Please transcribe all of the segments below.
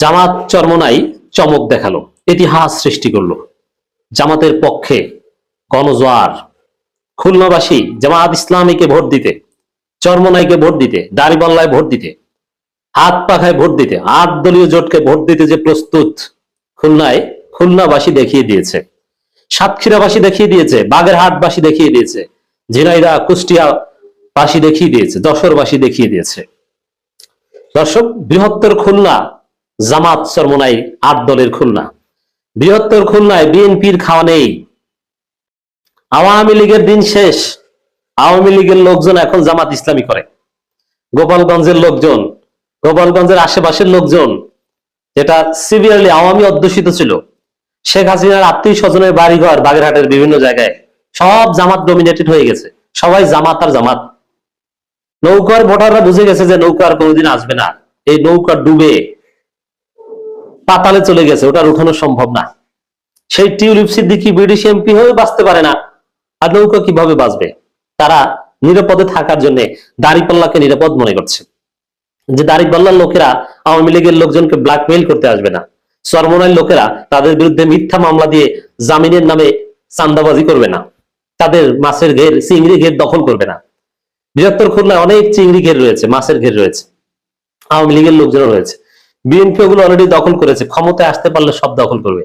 জামাত চরমনাই চমক দেখাল, ইতিহাস সৃষ্টি করল। জামাতের পক্ষে গণজোয়ার, খুলনাবাসী জামাত ইসলামীকে ভোট দিতে, চরমনাইকে ভোট দিতে দাড়িপাল্লায় ভোট দিতে, হাত পাখায় ভোট দিতে, আট দলীয় জোটকে ভোট দিতে যে প্রস্তুত খুলনায় খুলনাবাসী দেখিয়ে দিয়েছে। সাতক্ষীরাবাসী দেখিয়ে দিয়েছে, বাগেরহাটবাসী দেখিয়ে দিয়েছে ঝিনাইদা কুষ্টিয়া বাসী দেখিয়ে দিয়েছে দশরবাসী দেখিয়ে দিয়েছে। দর্শক, বৃহত্তর খুলনা জামাত চরমনাই আট দলের খুলনা। বৃহত্তর খুলনায় বিএনপির খাওয়া নেই। আওয়ামী লীগের দিন শেষ। আওয়ামী লীগের লোকজন এখন জামাত ইসলামী করে। গোপালগঞ্জের লোকজন, গোপালগঞ্জের আশেপাশের লোকজন, যেটা সিভিয়ারলি আওয়ামী অধ্যুষিত ছিল। শেখ হাসিনার আত্মীয় স্বজনের বাড়িঘর, বাগেরহাটের বিভিন্ন জায়গায় সব জামাত ডমিনেটেড হয়ে গেছে। সবাই জামাত আর জামাত। নৌকার ভোটাররা বুঝে গেছে যে নৌকা আর কোনোদিন আসবে না। এই নৌকা ডুবে। পাতালে চলে গেছে, ওটা উঠানো সম্ভব না। সেই টিউলিপ সিদ্দিকি ব্রিটিশ এমপি হয়ে বাঁচতে পারে না। আর নৌকা কীভাবে বাঁচবে? তারা নিরাপদে থাকার জন্য দাড়িপাল্লাকে নিরাপদ মনে করছে। যে দাড়িপাল্লার লোকেরা আওয়ামী লীগের লোকজনকে ব্ল্যাকমেইল করতে আসবে না। সর্বনয় লোকেরা তাদের বিরুদ্ধে মিথ্যা মামলা দিয়ে জামিনের নামে চান্দাবাজি করবে না। তাদের মাছের ঘের, চিংড়ি ঘের দখল করবে না। বৃহত্তর খুলনায় অনেক চিংড়ি ঘের রয়েছে, মাছের ঘের রয়েছে। আওয়ামী লীগের লোকজনও রয়েছে। বিএনপি ওগুলো অলরেডি দখল করেছে, ক্ষমতায় আসতে পারলে সব দখল করবে।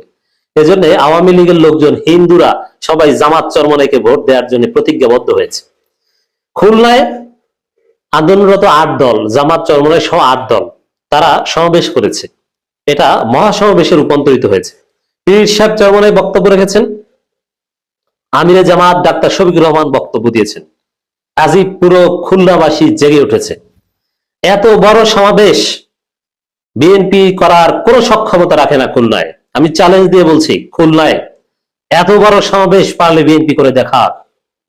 এজন্য আওয়ামী লীগের লোকজন, হিন্দুরা সবাই জামাত চরমনাইকে ভোট দেওয়ার জন্য প্রতিজ্ঞাবদ্ধ হয়েছে। খুলনায় আন্দোলনরত আট দল, জামাত চরমনাই সহ আট দল, তারা সমাবেশ করেছে। এটা মহাসমাবেশে রূপান্তরিত হয়েছে। পীর সাহেব চরমনাই বক্তব্য রেখেছেন। আমিরে জামাত ডাক্তার শফিকুর রহমান বক্তব্য দিয়েছেন। আজই পুরো খুলনাবাসী জেগে উঠেছে। এত বড় সমাবেশ বিএনপি করার কোনো সক্ষমতা রাখে না খুলনায়। আমি চ্যালেঞ্জ দিয়ে বলছি, খুলনায় এত বড় সমাবেশ পারলে বিএনপি করে দেখা।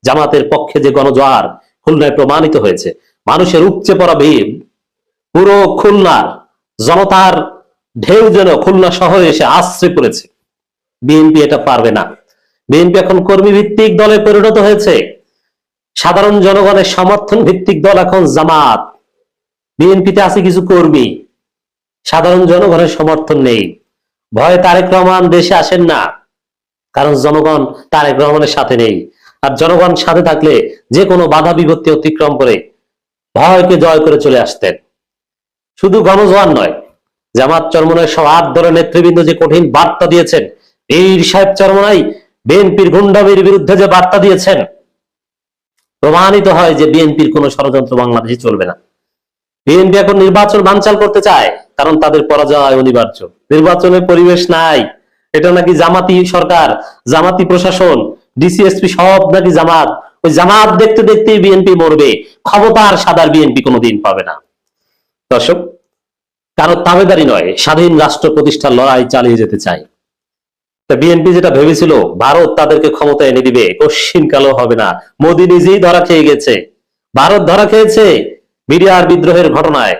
জামাতের পক্ষে যে গণজোয়ার খুলনায় প্রমাণিত হয়েছে। মানুষের উপচে পড়া ভিড় পুরো খুলনার জনতার ঢেউ যেন খুলনা শহরে এসে আশ্রয় পড়েছে। বিএনপি এটা পারবে না। বিএনপি এখন কর্মী ভিত্তিক দলে পরিণত হয়েছে। সাধারণ জনগণের সমর্থন ভিত্তিক দল এখন জামাত। বিএনপিতে আছে কিছু কর্মী। সাধারণ জনগণের সমর্থন নেই। ভয়ে তারেক রহমান দেশে আসেন না, কারণ জনগণ তারেক রহমানের সাথে নেই। আর জনগণ সাথে থাকলে যে কোনো বাধা বিপত্তি অতিক্রম করে ভয়কে জয় করে চলে আসতেন। শুধু গণজোয়ান নয়, জামাত চরমনের সব আট দলের নেতৃবৃন্দ যে কঠিন বার্তা দিয়েছেন এই সাহেব চরমনাই বিএনপির গুন্ডামির বিরুদ্ধে যে বার্তা দিয়েছেন, প্রমাণিত হয় যে বিএনপির কোনো ষড়যন্ত্র বাংলাদেশে চলবে না। বিএনপি এখন নির্বাচন বানচাল করতে চায়, কারণ তাদের পরাজয় অনিবার্য। নির্বাচনের পরিবেশ নাই। এটা নাকি জামাতি সরকার, জামাতি প্রশাসন, ডিসিএসপি সব নাকি জামাত। ওই জামাত দেখতে দেখতেই বিএনপি মরবে। ক্ষমতার সাদার বিএনপি কোনোদিন পাবে না। দর্শক, কারও তাবেদারি নয়, স্বাধীন রাষ্ট্র প্রতিষ্ঠার লড়াই চালিয়ে যেতে চায় বিএনপি যেটা ভেবেছিল, ভারত তাদেরকে ক্ষমতা এনে দিবে, কশ্চিন কালো হবে না। মোদী নিজেই ধরা খেয়ে গেছে। ভারত ধরা খেয়েছে। মিডিয়ার বিদ্রোহের ঘটনায়।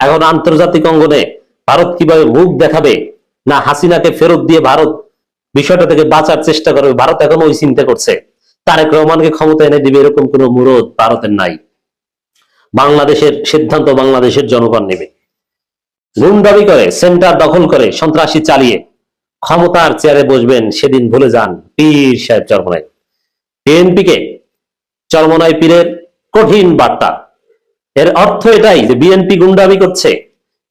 এখন আন্তর্জাতিক অঙ্গনে ভারত কীভাবে মুখ দেখাবে, না হাসিনাকে ফেরত দিয়ে ভারত বিষয়টা থেকে বাঁচার চেষ্টা করবে, ভারত এখন ওই চিন্তা করছে। তারেক রহমানকে ক্ষমতা এনে দিবে এরকম কোন মুরদ ভারতের নাই। বাংলাদেশের সিদ্ধান্ত বাংলাদেশের জনগণ নেবে। গুন্ডামি করে, সেন্টার দখল করে, সন্ত্রাসী চালিয়ে ক্ষমতার চেয়ারে বসবেন সেদিন ভুলে যান পীর সাহেব চরমনাই। বিএনপিকে চরমনাই পীরের কঠিন বার্তা। এর অর্থ এটাই যে বিএনপি গুন্ডামি করছে।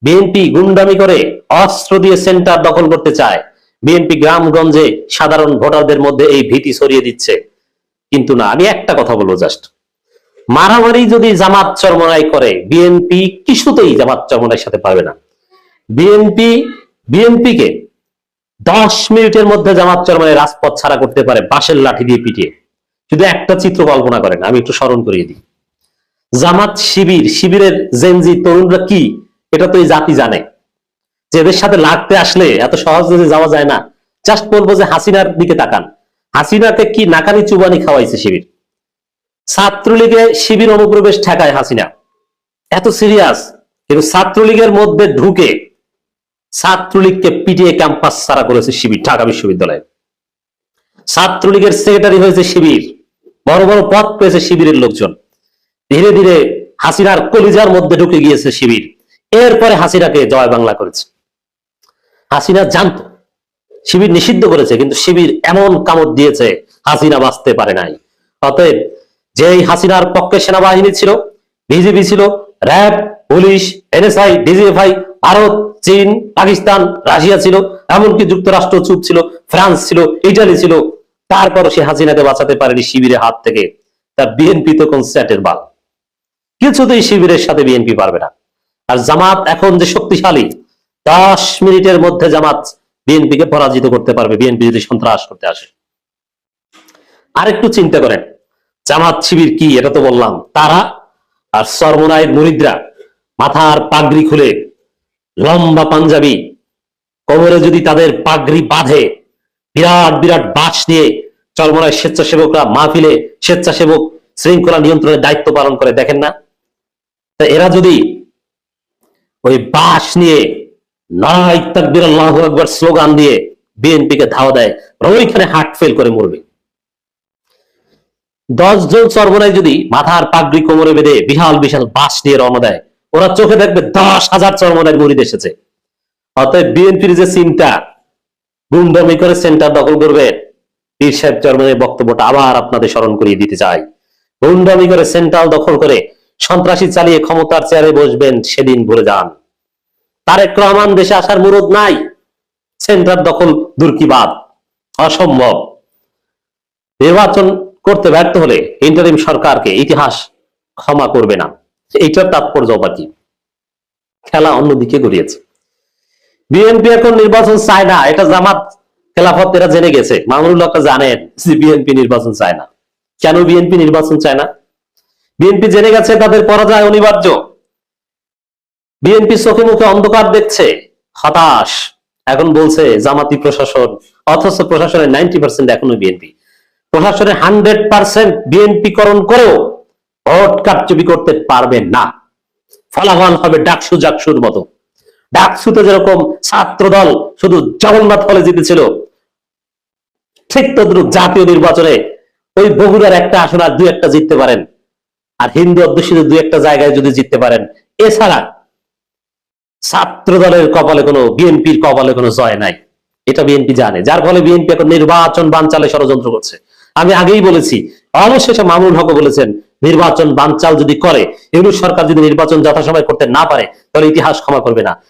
বিএনপি গুন্ডামি করে অস্ত্র দিয়ে সেন্টার দখল করতে চায়। বিএনপি গ্রামগঞ্জে সাধারণ ভোটারদের মধ্যে এই ভীতি ছড়িয়ে দিচ্ছে। কিন্তু না, আমি একটা কথা বলব জাস্ট মারামারি যদি জামাত চরমনাই করে, বিএনপি কিছুতেই জামাত চরমনাইয়ের সাথে পারবে না। বিএনপি, বিএনপিকে দশ মিনিটের মধ্যে জামাত চরমনাই রাজপথ ছাড়া করতে পারে, বাঁশের লাঠি দিয়ে পিটিয়ে। শুধু একটা চিত্র কল্পনা করেন, আমি একটু স্মরণ করিয়ে দিই। জামাত শিবির, শিবিরের জেনজি তরুণরা কি? এটা তো এই জাতি জানে। যে এদের সাথে লাগতে আসলে এত সহজে যাওয়া যায় না। জাস্ট বলব যে হাসিনার দিকে তাকান। হাসিনাকে কি নাকানি চুবানি খাওয়াইছে শিবির? ছাত্রলীগে শিবির অনুপ্রবেশ ঠেকায় হাসিনা। এত সিরিয়াস কিন্তু ছাত্রলীগের মধ্যে ঢুকে ছাত্রলীগকে পিটিয়ে ক্যাম্পাস সারা করেছে শিবির, ঢাকা বিশ্ববিদ্যালয়ে। ছাত্রলীগের সেক্রেটারি হয়েছে শিবির। বড় বড় পদ পেয়েছে শিবিরের লোকজন। ধীরে ধীরে হাসিনার কলিজার মধ্যে ঢুকে গিয়েছে শিবির। এরপরে হাসিনাকে জয় বাংলা করেছে। হাসিনা জানতো, শিবির নিষিদ্ধ করেছে, কিন্তু শিবির এমন কামড় দিয়েছে, হাসিনা বাঁচতে পারে নাই। অতএব যেই হাসিনার পক্ষে সেনাবাহিনী ছিল বিজেপি ছিল, RAB, police, NSI, DGFI, Bharat, চীন, পাকিস্তান, রাশিয়া ছিল, এমনকি যুক্তরাষ্ট্র চুপ ছিল, ফ্রান্স ছিল, ইটালি ছিল, তারপরও সে হাসিনাকে বাঁচাতে পারেনি শিবিরের হাত থেকে। তার বিএনপি তো কোন স্যাটের বাল। কিছুতেই শিবিরের সাথে বিএনপি পারবে না। আর জামাত এখন যে শক্তিশালী, দশ মিনিটের মধ্যে জামাত বিএনপিকে পরাজিত করতে পারবে, বিএনপি যদি সন্ত্রাস করতে আসে। আরেকটু চিন্তা করেন, জামাত শিবির কি, এটা তো বললাম, তারা আর সর্বনায়ের মুরিদরা মাথার পাগড়ি খুলে লম্বা পাঞ্জাবি কবরে যদি তাদের পাগড়ি বাঁধে, বিরাট বিরাট বাস নিয়ে চরমনায় স্বেচ্ছাসেবকরা মাহফিলে স্বেচ্ছাসেবক শৃঙ্খলা নিয়ন্ত্রণের দায়িত্ব পালন করে, দেখেন না? তা এরা যদি ওই বাস নিয়ে নারাই তাকবির আল্লাহু আকবার স্লোগান দিয়ে বিএনপি কে ধাওয়া দেয় ওইখানে হার্ট ফেল করে মরবে। দশ জন সর্বনাই যদি মাথার পাগড়ি কোমরে বেঁধে বিশাল বিশাল বাস নিয়ে রওনা দেয়, ওরা চোখে দেখবে দশ হাজার চরমনায় মরিদ এসেছে। অতএব বিএনপির যে চিন্তা গুন্ডামি করে সেন্টার দখল করবে, পীর সাহেব চরমনের বক্তব্যটা আবার আপনাদের স্মরণ করিয়ে দিতে চাই। গুন্ডামি করে সেন্ট্রাল দখল করে সন্ত্রাসী চালিয়ে ক্ষমতার চেয়ারে বসবেন, সেদিন ভুলে যান। তারেক রহমান দেশে আসার মুরদ নাই। সেন্টার দখল দুর্কিবাদ। অসম্ভব। নির্বাচন করতে ব্যর্থ হলে ইন্টারিম সরকারকে ইতিহাস ক্ষমা করবে না। এইটার তাৎপর্য আবার কি? খেলা অন্যদিকে গড়িয়েছে। বিএনপি এখন নির্বাচন চায় না। এটা জামাত খেলাফত, এরা জেনে গেছে। মামুনুল হক জানেন বিএনপি নির্বাচন চায় না। কেন বিএনপি নির্বাচন চায় না? বিএনপি জেনে গেছে তাদের পরাজয় অনিবার্য। বিএনপি চোখে মুখে অন্ধকার দেখছে, হতাশ। এখন বলছে জামাতি প্রশাসন, অথচ প্রশাসনের নাইনটি পার্সেন্ট এখনও বিএনপি। প্রশাসনের হান্ড্রেড পার্সেন্ট বিএনপি করণ করেও ভোট কারচুপি করতে পারবে না। ফলাফল হবে ডাকসু জাকসুর মতো। ডাকসুতে যেরকম ছাত্র দল শুধু জগন্নাথ ফলে জিতেছিল, ঠিক তদ্রুপ জাতীয় নির্বাচনে ওই বগুড়ার একটা আসন আর দুই একটা জিততে পারেন। আর হিন্দু অধ্যুষিত দুই একটা জায়গায় যদি জিততে পারেন, এছাড়া ছাত্র দলের কপালে কোনো বিএনপির কপালে কোনো জয় নাই। এটা বিএনপি জানে। যার ফলে বিএনপি এখন নির্বাচন বানচালে ষড়যন্ত্র করছে। আমি আগেই বলেছি, অবশেষে মামুন হক বলেছেন, নির্বাচন বানচাল যদি করে এগুলো সরকার যদি নির্বাচন যথাসময় করতে না পারে, তাহলে ইতিহাস ক্ষমা করবে না।